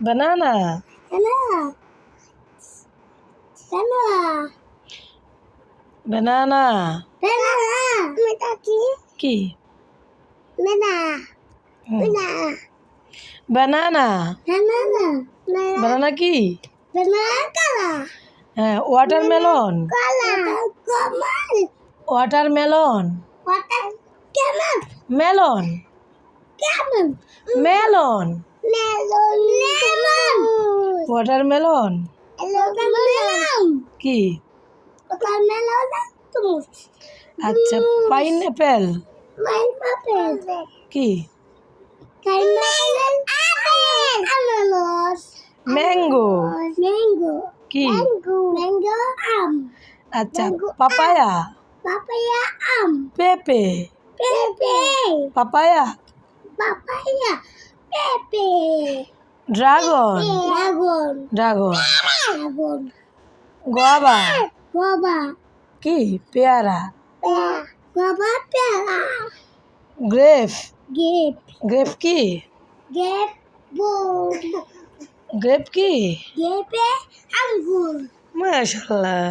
Banana. Banana. Banana. কি Banana. Banana. Banana. Banana. কি Banana color. হ্যাঁ watermelon Color. Common. Watermelon Water. Camel. Melon Camel. Melon Melon. Lemon. Watermelon Watermelon. কি Watermelon. Terus. আচ্ছা pineapple Pineapple. কি Pineapple. Ananas. Mango Mango. কি Mango. Mango. Am. আচ্ছা papaya Papaya. Am. পেপে Pepe. Papaya Papaya. Pepe. Dragon. Dragon Dragon. Guava Guava. কি পেয়ারা. Guava. Pear. গ্রেফ Grape. গ্রেফ কি Grape. Board. Grape কি Grape. Anggur. মাশাল্লাহ